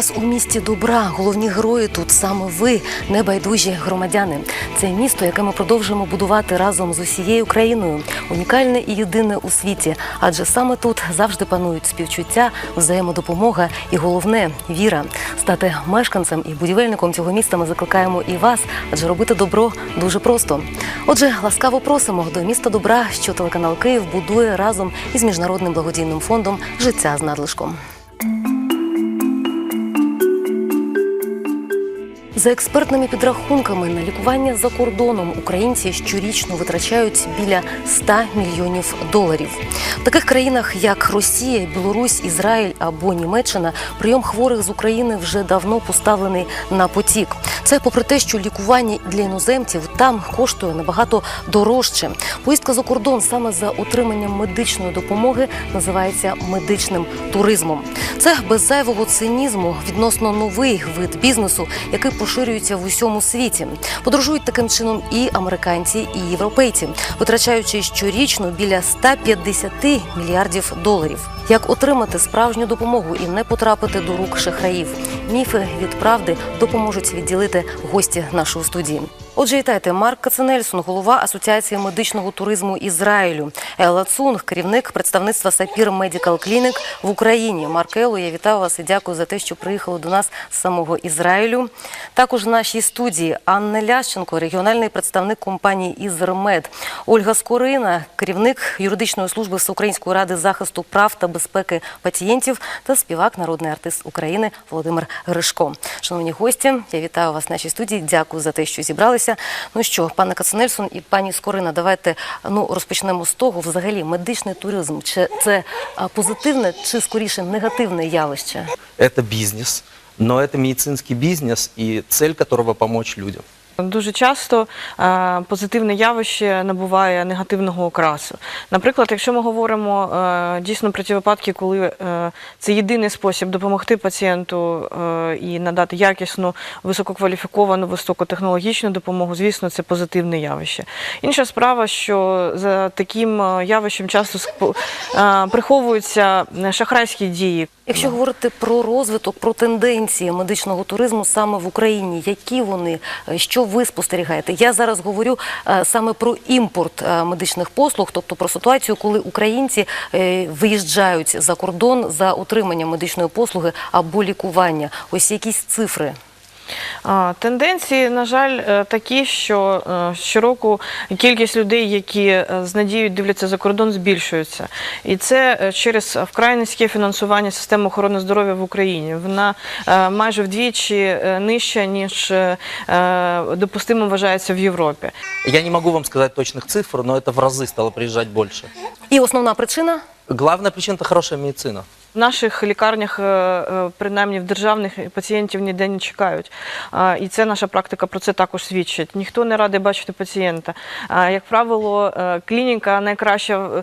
вас у місті добра. Головні герої тут саме ви, небайдужі громадяни. Це місто, яке ми продовжуємо будувати разом з усією країною. Унікальне і єдине у світі. Адже саме тут завжди панують співчуття, взаємодопомога і головне віра. Стати мешканцем і будівельником цього міста ми закликаємо і вас, адже робити добро дуже просто. Отже, ласкаво просимо до міста добра, що телеканал Київ будує разом із міжнародним благодійним фондом Життя з надлишком. За експертними підрахунками на лікування за кордоном українці щорічно витрачають біля 100 мільйонів доларів. В таких країнах, як Росія, Білорусь, Ізраїль або Німеччина, прийом хворих з України вже давно поставлений на потік. Це попри те, що лікування для іноземців там коштує набагато дорожче. Поїздка за кордон саме за отриманням медичної допомоги називається медичним туризмом. Це без зайвого цинізму відносно новий вид бізнесу, який поширюється в усьому світі. Подорожують таким чином і американці, і європейці, витрачаючи щорічно біля 150 мільярдів доларів. Як отримати справжню допомогу і не потрапити до рук шахраїв? Міфи від правди допоможуть відділити гості нашої студії. Отже, вітайте Марк Каценельсон, голова Асоціації медичного туризму Ізраїлю. Елла Цунг, керівник представництва Сапір Медикал Клінік в Україні. Марк Елло, я вітаю вас і дякую за те, що приїхали до нас з самого Ізраїлю. Також в нашій студії Анна Лященко, регіональний представник компанії Ізермед, Ольга Скорина, керівник юридичної служби Всеукраїнської ради захисту прав та безпеки пацієнтів та співак, народний артист України Володимир Гришко. Шановні гості, я вітаю вас в нашій студії. Дякую за те, що зібралися. Ну що, пане Кацанельсон і пані Скорина, давайте ну розпочнемо з того. Взагалі, медичний туризм чи це позитивне чи скоріше негативне явище? Це бізнес, але це медицинський бізнес і цель якого помочь людям. Дуже часто е, позитивне явище набуває негативного окрасу. Наприклад, якщо ми говоримо е, дійсно про ті випадки, коли е, це єдиний спосіб допомогти пацієнту і надати якісну, висококваліфіковану, високотехнологічну допомогу, звісно, це позитивне явище. Інша справа, що за таким явищем часто приховуються шахрайські дії. Якщо говорити про розвиток, про тенденції медичного туризму саме в Україні, які вони, що ви спостерігаєте? Я зараз говорю е, саме про імпорт е, медичних послуг, тобто про ситуацію, коли українці е, виїжджають за кордон за отриманням медичної послуги або лікування. Ось якісь цифри. А, Тенденції, на жаль, е, такі, що е, щороку кількість людей, які е, з надією дивляться за кордон, збільшується. І це е, через вкрай низьке фінансування системи охорони здоров'я в Україні. Вона е, майже вдвічі е, нижча, ніж е, е, допустимо вважається в Європі. Я не могу вам сказать точных цифр, но это в разы стало приезжать больше. І основна причина Главная причина – это хорошая медицина. В наших лікарнях, е, е, принаймні в державних пацієнтів ніде не чекають. І це наша практика про це також свідчить. Ніхто не радий бачити пацієнта. Як правило, е, клініка найкраща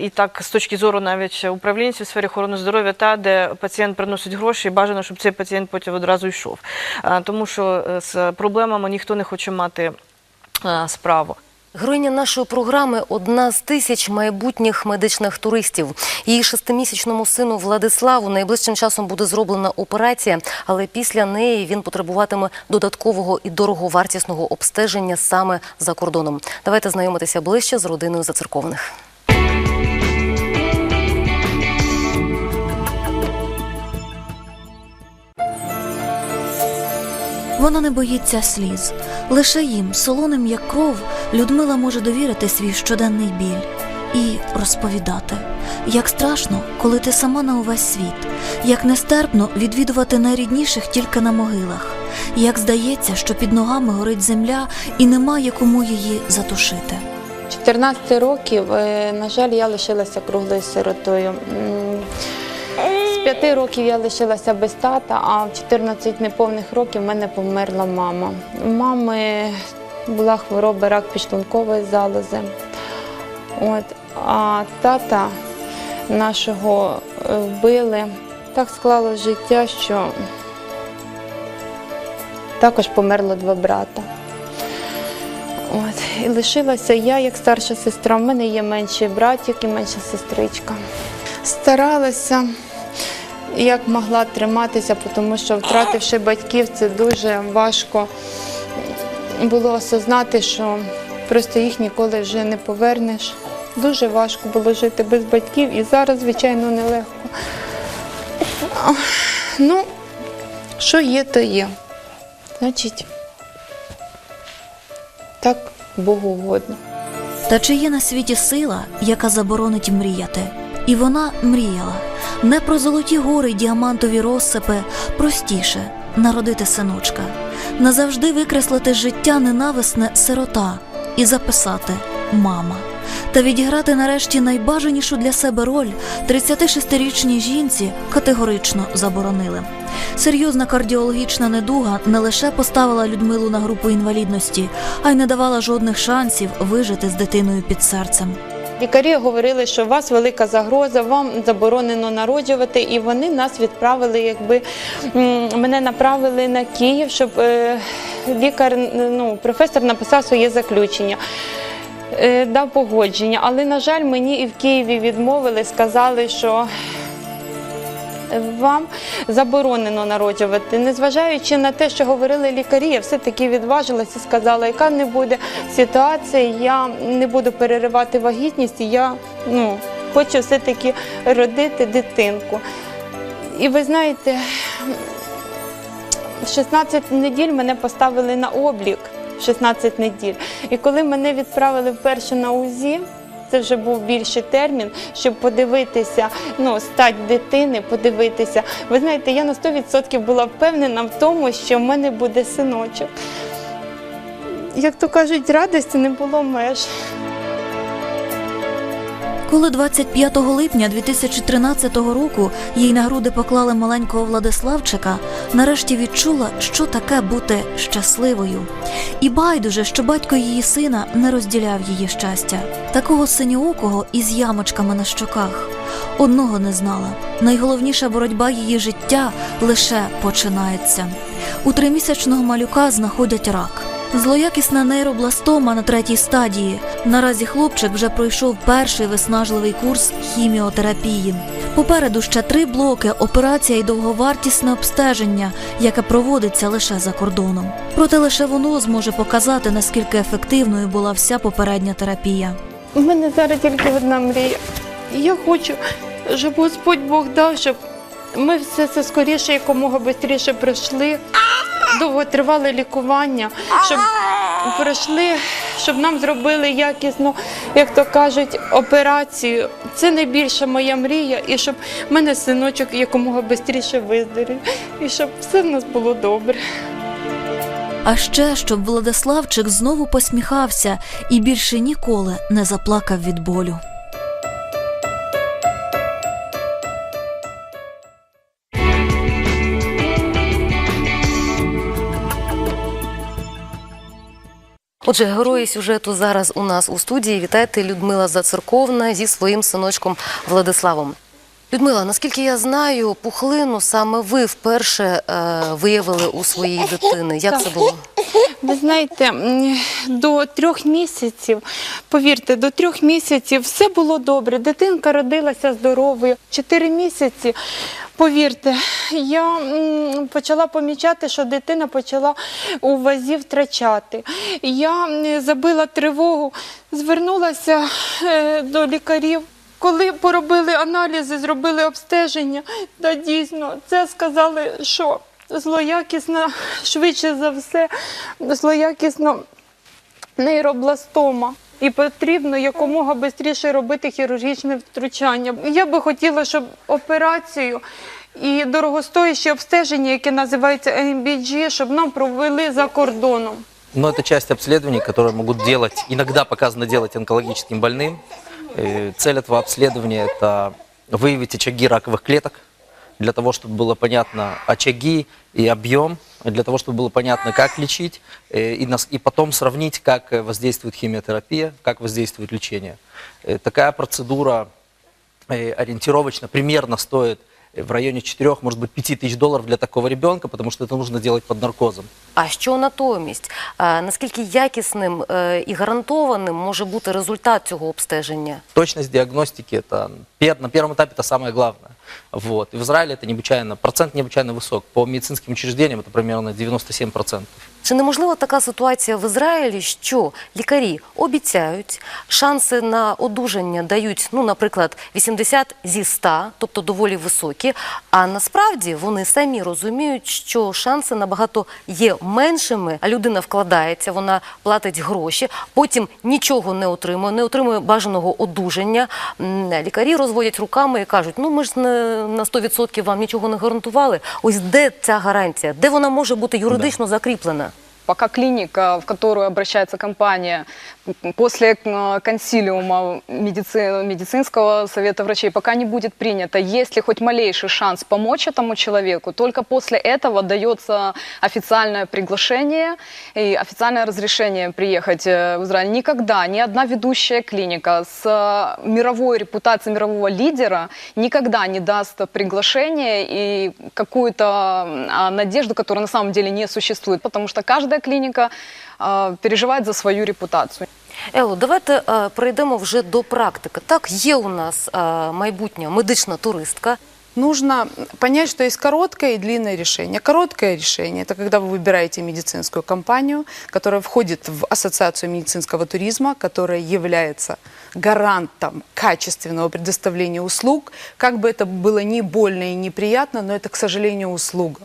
і так з точки зору навіть управлінців в сфері охорони здоров'я, та де пацієнт приносить гроші, і бажано, щоб цей пацієнт потім одразу йшов. Тому що з проблемами ніхто не хоче мати справу. Героїня нашої програми одна з тисяч майбутніх медичних туристів. Її шестимісячному сину Владиславу найближчим часом буде зроблена операція, але після неї він потребуватиме додаткового і дороговартісного обстеження саме за кордоном. Давайте знайомитися ближче з родиною зацерковних. Вона не боїться сліз. Лише їм, солоним як кров, Людмила може довірити свій щоденний біль і розповідати, як страшно, коли ти сама на увесь світ, як нестерпно відвідувати найрідніших тільки на могилах, як здається, що під ногами горить земля і немає кому її затушити. 14 років, е, на жаль, я лишилася круглою сиротою. З 5 років я лишилася без тата, а в 14 неповних років в мене померла мама. Мами була хвороба рак підшлункової залози. От, а тата нашого е, вбили. Так склало життя, що також померло два брата. От, і лишилася я як старша сестра. У мене є менший братик і менша сестричка. Старалася як могла триматися, тому що втративши батьків, це дуже важко було осознати, що просто їх ніколи вже не повернеш. Дуже важко було жити без батьків і зараз, звичайно, нелегко. Ну, що є, то є. Значить, так Богу угодно. Та чи є на світі сила, яка заборонить мріяти? І вона мріяла не про золоті гори діамантові розсипи, простіше народити синочка, назавжди викреслити життя ненависне сирота і записати мама. Та відіграти нарешті найбажанішу для себе роль 36-річній жінці категорично заборонили. Серйозна кардіологічна недуга не лише поставила Людмилу на групу інвалідності, а й не давала жодних шансів вижити з дитиною під серцем. Лікарі говорили, що у вас велика загроза, вам заборонено народжувати, і вони нас відправили, якби мене направили на Київ, щоб е, лікар, ну, професор написав своє заключення. Е, Дав погодження, але, на жаль, мені і в Києві відмовили, сказали, що вам заборонено народжувати. Незважаючи на те, що говорили лікарі, я все-таки відважилася і сказала, яка не буде ситуація, я не буду переривати вагітність, я ну, хочу все-таки родити дитинку. І ви знаєте, в 16 неділь мене поставили на облік. 16 неділь. І коли мене відправили вперше на УЗІ, це вже був більший термін, щоб подивитися, ну, стать дитини, подивитися. Ви знаєте, я на 100% була впевнена в тому, що в мене буде синочок. Як то кажуть, радості не було меж. Коли 25 липня 2013 року їй на груди поклали маленького Владиславчика, нарешті відчула, що таке бути щасливою. І байдуже, що батько її сина не розділяв її щастя, такого синьоокого із ямочками на щоках. Одного не знала. Найголовніша боротьба її життя лише починається. У тримісячного малюка знаходять рак. Злоякісна нейробластома на третій стадії. Наразі хлопчик вже пройшов перший виснажливий курс хіміотерапії. Попереду ще три блоки, операція і довговартісне обстеження, яке проводиться лише за кордоном. Проте лише воно зможе показати, наскільки ефективною була вся попередня терапія. У мене зараз тільки одна мрія. Я хочу, щоб Господь Бог дав, щоб ми все це скоріше, якомога швидше пройшли. Довготривале лікування, щоб пройшли, щоб нам зробили якісну, як то кажуть, операцію. Це найбільша моя мрія, і щоб в мене синочок якомога швидше виздорів, і щоб все в нас було добре. А ще щоб Владиславчик знову посміхався і більше ніколи не заплакав від болю. Отже, герої сюжету зараз у нас у студії. Вітайте Людмила Зацерковна зі своїм синочком Владиславом. Людмила, наскільки я знаю, пухлину саме ви вперше е, виявили у своїй дитини. Як це було? Ви знаєте, до трьох місяців, повірте, до трьох місяців все було добре. Дитинка родилася здоровою. Чотири місяці, повірте, я почала помічати, що дитина почала у вазі втрачати. Я забила тривогу, звернулася е, до лікарів. Коли поробили аналізи, зробили обстеження, та дійсно це сказали, що злоякісна, швидше за все, злоякісна нейробластома. І потрібно якомога швидше робити хірургічне втручання. Я би хотіла, щоб операцію і дорогостояще обстеження, яке називається MBG, щоб нам провели за кордоном. Но это часть обследований, которые могут делать, иногда показано делать онкологическим больным. Э, Цель этого обследования – это выявить очаги раковых клеток, для того, чтобы было понятно очаги и объем, для того, чтобы было понятно, как лечить, э, и, и потом сравнить, как воздействует химиотерапия, как воздействует лечение. Э, Такая процедура ориентировочно примерно стоит в районе 4, может быть, 5 тысяч долларов для такого ребенка, потому что это нужно делать под наркозом. А що натомість? А, наскільки якісним е, і гарантованим може бути результат цього обстеження? Точность диагностики это пер- на первом этапе это самое главное. Вот. И в Израиле это необычайно, процент необычайно высок. По медицинским учреждениям это примерно 97%. Чи неможлива така ситуація в Ізраїлі, що лікарі обіцяють, шанси на одужання дають, ну, наприклад, 80 зі 100, тобто доволі високі, а насправді вони самі розуміють, що шанси набагато є меншими, а людина вкладається, вона платить гроші, потім нічого не отримує, не отримує бажаного одужання. М, Лікарі розводять руками і кажуть, ну ми ж не на 100% вам нічого не гарантували. Ось де ця гарантія? Де вона може бути юридично закріплена? Пока клиника, в которую обращается компания после э, консилиума медици- медицинского совета врачей, пока не будет принято, есть ли хоть малейший шанс помочь этому человеку, только после этого дается официальное приглашение и официальное разрешение приехать э, в Израиль. Никогда ни одна ведущая клиника с э, мировой репутацией мирового лидера никогда не даст приглашение и какую-то а, надежду, которая на самом деле не существует, потому что каждая клиника а, переживает за свою репутацию. Ело, давайте е, перейдемо вже до практики. Так, є у нас е, майбутня медична туристка. Нужно понять, что есть короткое и длинное решение. Короткое решение – это когда вы выбираете медицинскую компанию, которая входит в Ассоциацию медицинского туризма, которая является гарантом качественного предоставления услуг. Как бы это было не больно и неприятно, но это, к сожалению, услуга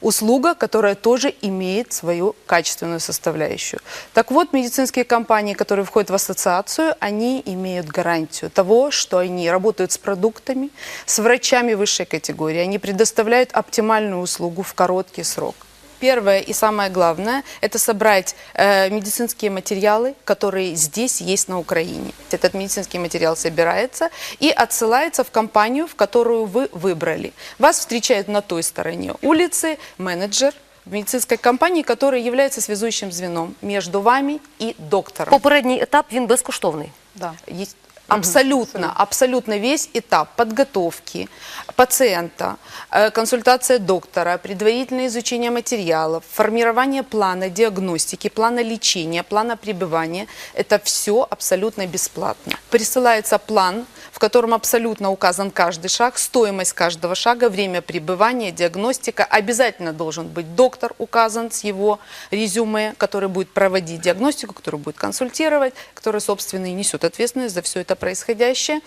услуга, которая тоже имеет свою качественную составляющую. Так вот, медицинские компании, которые входят в ассоциацию, они имеют гарантию того, что они работают с продуктами, с врачами высшей категории, они предоставляют оптимальную услугу в короткий срок. Первое и самое главное – это собрать э, медицинские материалы, которые здесь есть на Украине. Этот медицинский материал собирается и отсылается в компанию, в которую вы выбрали. Вас встречает на той стороне улицы менеджер в медицинской компании, который является связующим звеном между вами и доктором. Попередній етап він безкоштовний. Да, есть абсолютно, абсолютно весь этап подготовки пациента, э, консультация доктора, предварительное изучение материалов, формирование плана диагностики, плана лечения, плана пребывания – это все абсолютно бесплатно. Присылается план, в котором абсолютно указан каждый шаг, стоимость каждого шага, время пребывания, диагностика. Обязательно должен быть доктор указан с его резюме, который будет проводить диагностику, который будет консультировать, который, собственно, и несет ответственность за все это происходящее.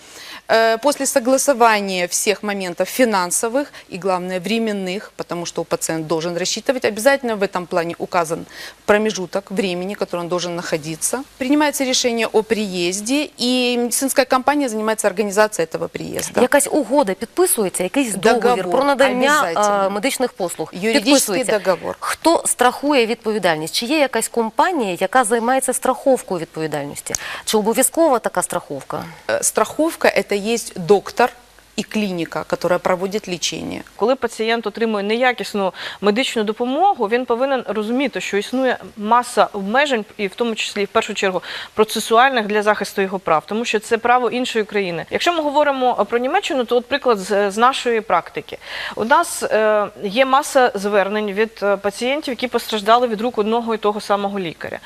Э, После согласования всех моментов финансовых и, главное, временных, потому что пациент должен рассчитывать, обязательно в этом плане указан промежуток времени, который он должен находиться. Принимается решение о приезде, и медицинская компания занимается организацией этого приезда. Якась угода підписується, якийсь договір, Договор, про надання обязательно. е, медичних послуг. Юридичний підписується. договор. Хто страхує відповідальність? Чи є якась компанія, яка займається страховкою відповідальності? Чи обов'язкова така страховка? Э, Страховка – это есть доктор и клиника, которая проводит лечение. Коли пацієнт отримує неякісну медичну допомогу, він повинен розуміти, що існує маса обмежень, і в тому числі в першу чергу процесуальних для захисту його прав, тому що це право іншої країни. Якщо ми говоримо про Німеччину, то от приклад з, нашої практики. У нас е, є маса звернень від е, пацієнтів, які постраждали від рук одного і того самого лікаря.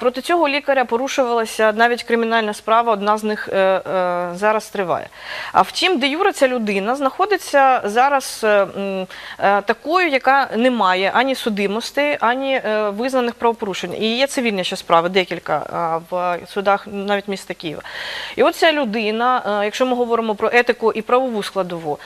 Проти цього лікаря порушувалася навіть кримінальна справа. Одна з них е, зараз триває. А втім, де юре ця людина знаходиться зараз е, е, такою, яка не має ані судимостей, ані е, визнаних правопорушень. І є цивільні ще справи, декілька в судах навіть міста Києва. І от ця людина, якщо ми говоримо про етику і правову складову,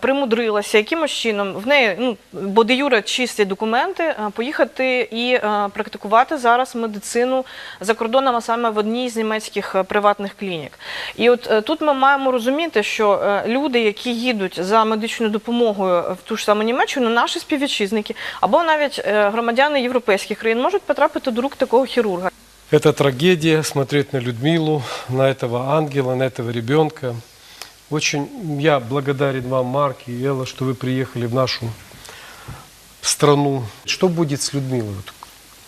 примудрилася якимось чином в неї, ну бо де юре чисті документи, поїхати і практикувати зараз медицину за кордоном, а саме в одній з німецьких приватних клінік. І от тут ми маємо розуміти, що е, люди, які їдуть за медичною допомогою в ту ж саму Німеччину, наші співвітчизники або навіть е, громадяни європейських країн можуть потрапити до рук такого хірурга. Это трагедия, смотреть на Людмилу, на этого ангела, на этого ребенка. Очень я благодарен вам, Марк и Элла, что вы приехали в нашу страну. Что будет с Людмилой? Вот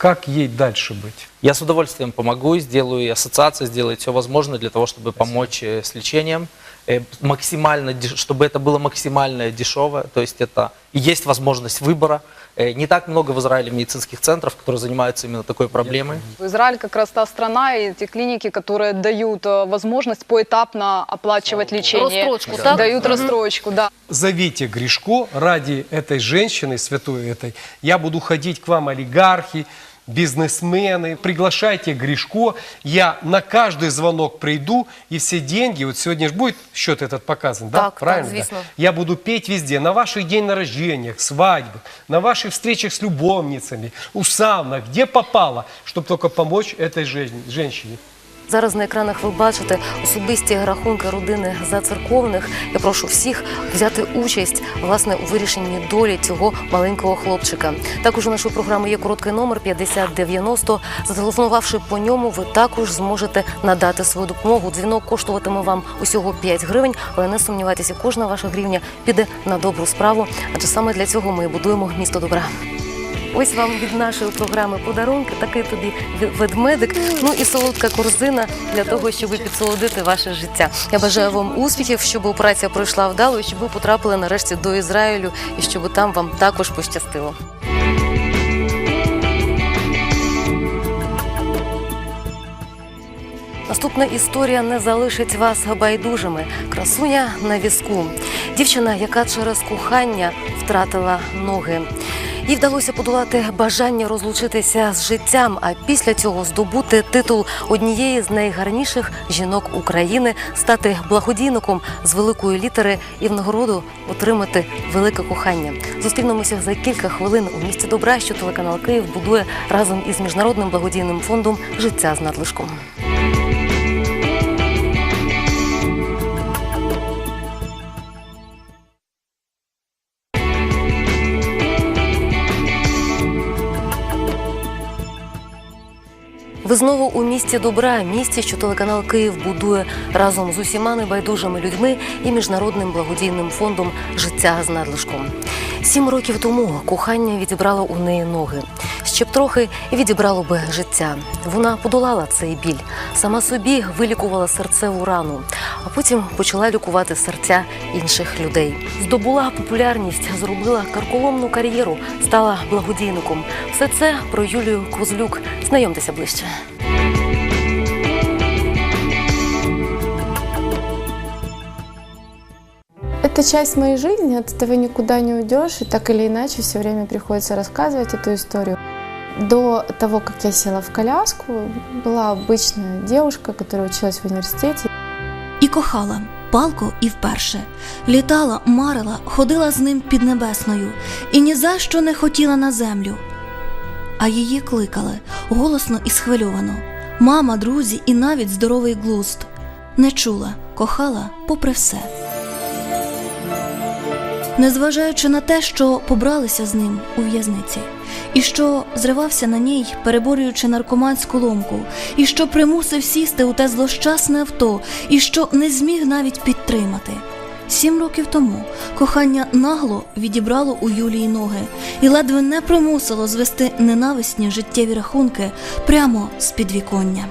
Как ей дальше быть? Я с удовольствием помогу, сделаю, и ассоциация сделает все возможное для того, чтобы помочь э, с лечением. э, максимально, чтобы это было максимально дешевое, то есть это и есть возможность выбора. Э, Не так много в Израиле медицинских центров, которые занимаются именно такой проблемой. Израиль как раз та страна и те клиники, которые дают э, возможность поэтапно оплачивать лечение. Рассрочку, так? Дают рассрочку, да. Зовите Гришко ради этой женщины, святой этой. Я буду ходить к вам олигархи, бизнесмены. Приглашайте Гришко. Я на каждый звонок приду, и все деньги, вот сегодня же будет счет этот показан, да? Так, так, Правильно? да? звісно. Я буду петь везде, на ваших день на рождениях, свадьбах, на ваших встречах с любовницами, у саунах, где попало, чтобы только помочь этой жен- женщине. Зараз на екранах ви бачите особисті рахунки родини зацерковних. Я прошу всіх взяти участь власне у вирішенні долі цього маленького хлопчика. Також у нашої програми є короткий номер 5090. Зателефонувавши по ньому, ви також зможете надати свою допомогу. Дзвінок коштуватиме вам усього 5 гривень, але не сумнівайтеся, кожна ваша гривня піде на добру справу, адже саме для цього ми будуємо місто добра. Ось вам від нашої програми подарунки, такий тобі ведмедик, ну і солодка корзина для того, щоб підсолодити ваше життя. Я бажаю вам успіхів, щоб операція пройшла вдало, і щоб ви потрапили нарешті до Ізраїлю, і щоб там вам також пощастило. Наступна історія не залишить вас байдужими. Красуня на візку. Дівчина, яка через кохання втратила ноги. Їй вдалося подолати бажання розлучитися з життям, а після цього здобути титул однієї з найгарніших жінок України, стати благодійником з великої літери і в нагороду отримати велике кохання. Зустрінемося за кілька хвилин у місті добра, що телеканал Київ будує разом із міжнародним благодійним фондом Життя з надлишком. Ви знову у місті добра, місті, що телеканал Київ будує разом з усіма небайдужими людьми і міжнародним благодійним фондом Життя з надлишком. Сім років тому кохання відібрало у неї ноги Ще б трохи і відібрало би життя. Вона подолала цей біль, сама собі вилікувала серцеву рану, а потім почала лікувати серця інших людей. Здобула популярність, зробила карколомну кар'єру, стала благодійником. Все це про Юлію Козлюк. Знайомтеся ближче. Это часть моей жизни, от этого никуда не уйдешь, и так или иначе все время приходится рассказывать эту историю. До того, как я села в коляску, была обычная девушка, которая училась в университете. І кохала палко і вперше. Літала, марила, ходила з ним під небесною і ні за що не хотіла на землю. А її кликали голосно і схвильовано. Мама, друзі і навіть здоровий глузд. Не чула, кохала попри все. Незважаючи на те, що побралися з ним у в'язниці, і що зривався на ній, переборюючи наркоманську ломку, і що примусив сісти у те злощасне авто, і що не зміг навіть підтримати. Сім років тому кохання нагло відібрало у Юлії ноги і ледве не примусило звести ненависні життєві рахунки прямо з підвіконня.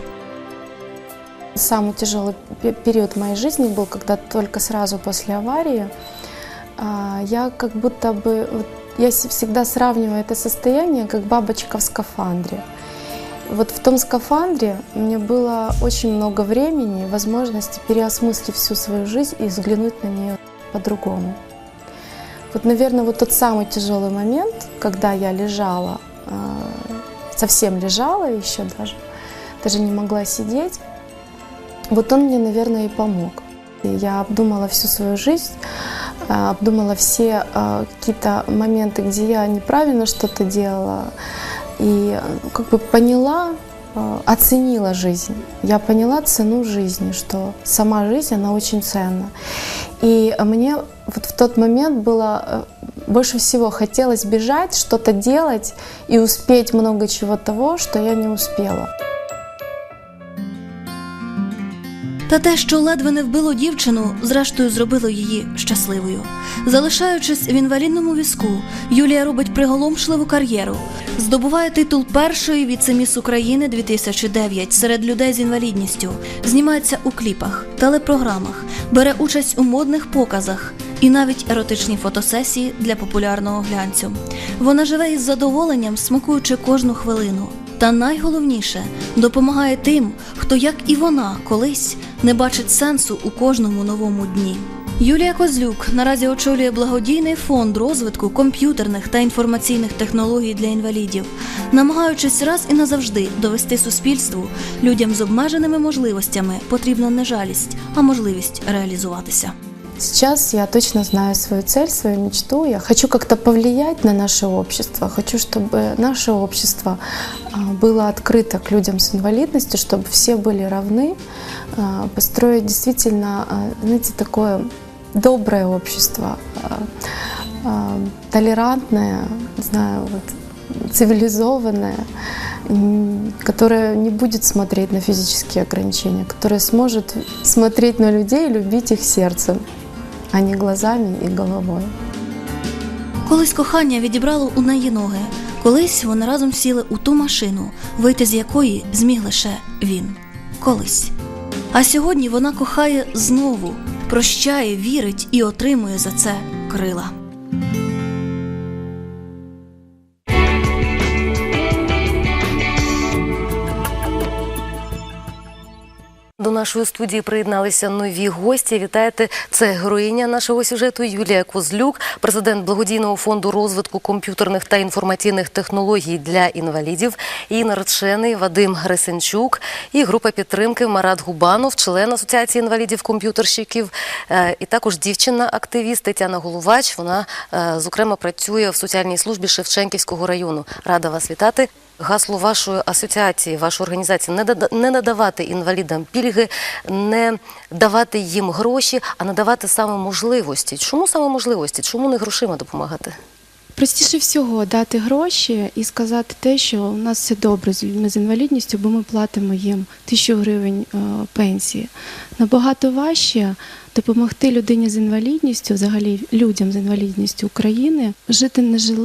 Самый тяжелый пе- период в моей жизни был, когда только сразу после аварии а, я как будто бы, вот я всегда сравниваю это состояние как бабочка в скафандре. Вот в том скафандре у меня было очень много времени, возможности переосмыслить всю свою жизнь и взглянуть на нее по-другому. Вот, наверное, вот тот самый тяжелый момент, когда я лежала, а, совсем лежала еще даже, даже не могла сидеть, вот он мне, наверное, и помог. Я обдумала всю свою жизнь, обдумала все а, какие-то моменты, где я неправильно что-то делала, и а, как бы поняла, а, оценила жизнь. Я поняла цену жизни, что сама жизнь, она очень ценна. И мне вот в тот момент было э, больше всего хотелось бежать, что-то делать и успеть много чего того, что я не успела. Та те, що ледве не вбило дівчину, зрештою зробило її щасливою. Залишаючись в інвалідному візку, Юлія робить приголомшливу кар'єру. Здобуває титул першої віцеміс України 2009 серед людей з інвалідністю, знімається у кліпах, телепрограмах, бере участь у модних показах і навіть еротичні фотосесії для популярного глянцю. Вона живе із задоволенням, смакуючи кожну хвилину. Та найголовніше допомагає тим, хто, як і вона, колись не бачить сенсу у кожному новому дні. Юлія Козлюк наразі очолює благодійний фонд розвитку комп'ютерних та інформаційних технологій для інвалідів, намагаючись раз і назавжди довести суспільству людям з обмеженими можливостями потрібна не жалість, а можливість реалізуватися. Сейчас я точно знаю свою цель, свою мечту. Я хочу как-то повлиять на наше общество. Хочу, чтобы наше общество а, было открыто к людям с инвалидностью, чтобы все были равны. а, Построить действительно, а, знаете, такое доброе общество, толерантное, не знаю, вот, цивилизованное, которое не будет смотреть на физические ограничения, которое сможет смотреть на людей и любить их сердцем, а не глазами і головою. Колись кохання відібрало у неї ноги. Колись вони разом сіли у ту машину, вийти з якої зміг лише він. Колись. А сьогодні вона кохає знову, прощає, вірить і отримує за це крила. До нашої студії приєдналися нові гості. Вітаєте, це героїня нашого сюжету Юлія Козлюк, президент благодійного фонду розвитку комп'ютерних та інформаційних технологій для інвалідів, і наречений Вадим Грисенчук, і група підтримки Марат Губанов, член Асоціації інвалідів комп'ютерщиків, е, і також дівчина-активіст Тетяна Головач. Вона е, зокрема працює в соціальній службі Шевченківського району. Рада вас вітати. Гасло вашої асоціації, вашої організації не надавати інвалідам пільги, не давати їм гроші, а надавати саме можливості. Чому саме можливості? Чому не грошима допомагати? Простіше всього дати гроші і сказати те, що у нас все добре з інвалідністю, бо ми платимо їм тисячу гривень е, пенсії. Набагато важче допомогти людині з інвалідністю, взагалі людям з інвалідністю України, жити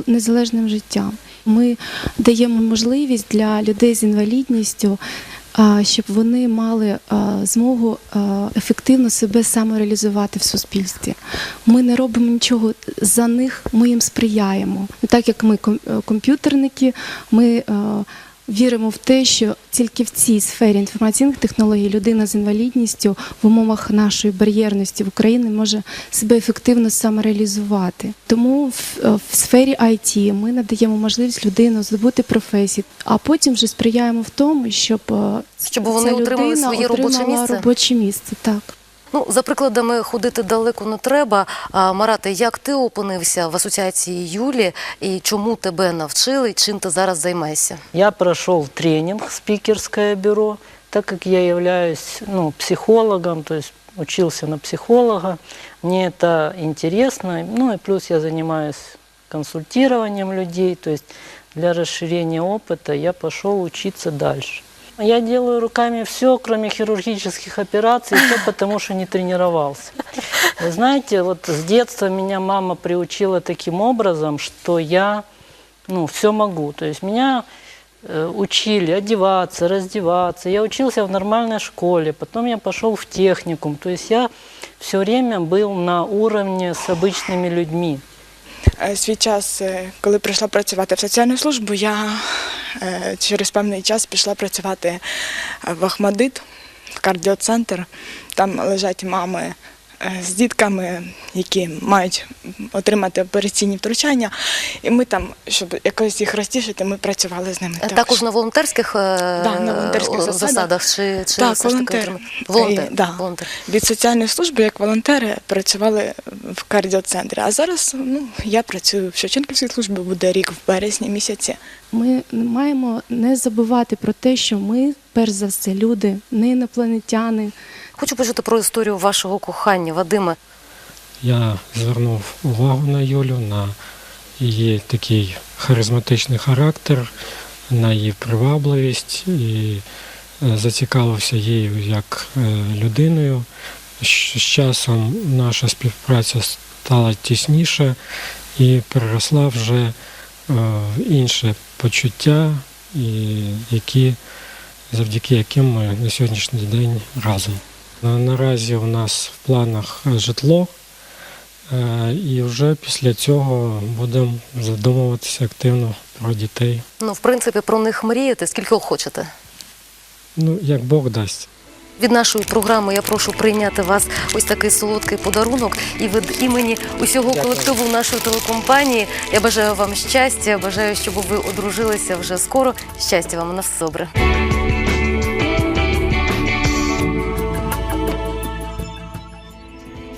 незалежним життям. Ми даємо можливість для людей з інвалідністю. Щоб вони мали змогу ефективно себе самореалізувати в суспільстві. Ми не робимо нічого за них, ми їм сприяємо. Так як ми е, комп'ютерники, ми е, віримо в те, що тільки в цій сфері інформаційних технологій людина з інвалідністю в умовах нашої бар'єрності в Україні може себе ефективно самореалізувати. Тому в, в сфері IT ми надаємо можливість людину здобути професію, а потім вже сприяємо в тому, щоб, е, Щоб вони ця отримали людина своє робоче місце? робоче місце. Так. Ну, за прикладами ходити далеко не треба. А, Марате, як ти опинився в асоціації Юлі і чому тебе навчили, чим ти зараз займаєшся? Я прошел тренинг «Спикерское бюро», так как я являюсь ну, психологом, то есть учился на психолога. Мне это интересно. Ну и плюс я занимаюсь консультированием людей, то для расширения опыта я пошел учиться дальше. Я делаю руками все, кроме хирургических операций, все потому что не тренировался. Вы знаете, вот с детства меня мама приучила таким образом, что я ну, все могу. То есть меня э, учили одеваться, раздеваться. Я учился в нормальной школе, потом я пошел в техникум. То есть я все время был на уровне с обычными людьми. Е, Свій час, е, коли прийшла працювати в соціальну службу, я е, через певний час пішла працювати в Ахмадит, в кардіоцентр. Там лежать мами з дітками, які мають отримати операційні втручання. І ми там, щоб якось їх розтішити, ми працювали з ними. Е, Також на волонтерських, е, Да, на волонтерських засадах. засадах чи, чи Так, все ж таки волонтер. Волонтер. Е, да. волонтер. Від соціальної служби як волонтери працювали в кардіоцентрі. А зараз ну, я працюю в Шевченківській службі, буде рік в березні місяці. Ми маємо не забувати про те, що ми, перш за все, люди, не інопланетяни. Хочу почути про історію вашого кохання, Вадиме. Я звернув увагу на Юлю, на її такий харизматичний характер, на її привабливість і е, зацікавився її як е, людиною. З часом наша співпраця стала тісніше і переросла вже е, в інше почуття, які, завдяки яким ми на сьогоднішній день разом. На- Наразі у нас в планах житло, е, і вже після цього будемо задумуватися активно про дітей. Ну, в принципі, про них мріяти, скільки хочете. Ну, як Бог дасть. Від нашої програми я прошу прийняти вас ось такий солодкий подарунок. І від імені усього колективу нашої телекомпанії я бажаю вам щастя, бажаю, щоб ви одружилися вже скоро. Щастя вам на все добре.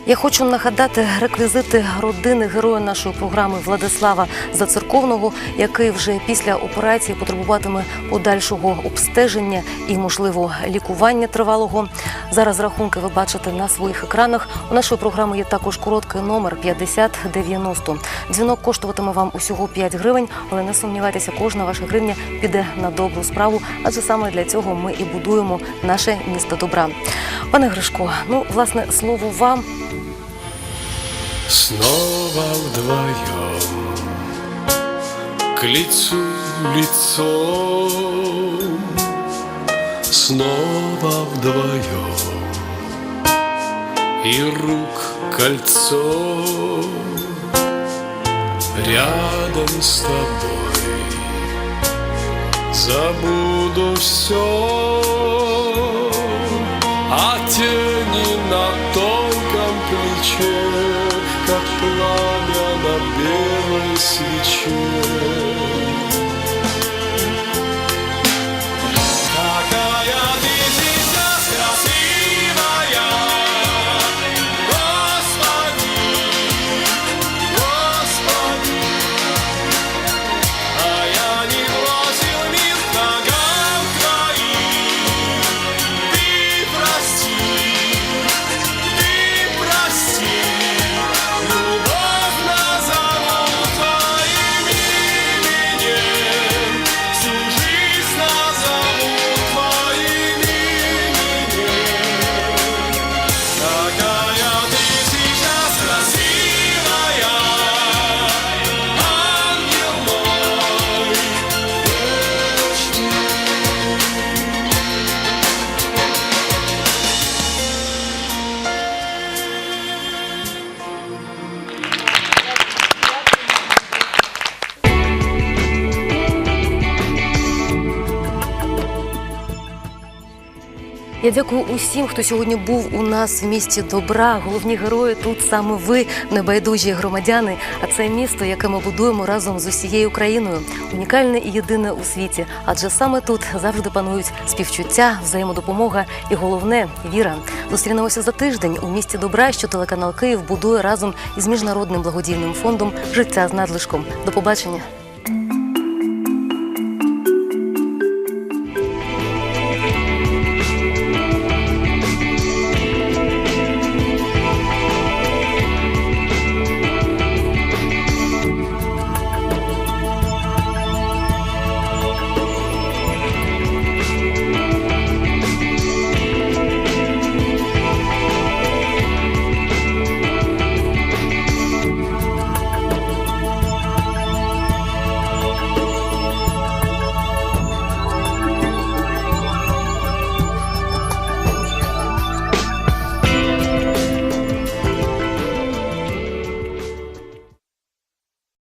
Я хочу нагадати реквізити родини героя нашої програми Владислава Зацерковного, який вже після операції потребуватиме подальшого обстеження і, можливо, лікування тривалого. Зараз рахунки ви бачите на своїх екранах. У нашої програми є також короткий номер 5090. Дзвінок коштуватиме вам усього 5 гривень, але не сумнівайтеся, кожна ваша гривня піде на добру справу, адже саме для цього ми і будуємо наше місто добра. Пане Гришко, ну власне слово вам. Снова вдвоем К лицу лицом Снова вдвоем И рук кольцо. Рядом с тобой Забуду все А тени на Я дякую усім, хто сьогодні був у нас в місті добра. Головні герої тут саме ви, небайдужі громадяни. А це місто, яке ми будуємо разом з усією країною. Унікальне і єдине у світі. Адже саме тут завжди панують співчуття, взаємодопомога і головне віра. Зустрінемося за тиждень у місті добра, що телеканал Київ будує разом із міжнародним благодійним фондом Життя з надлишком. До побачення.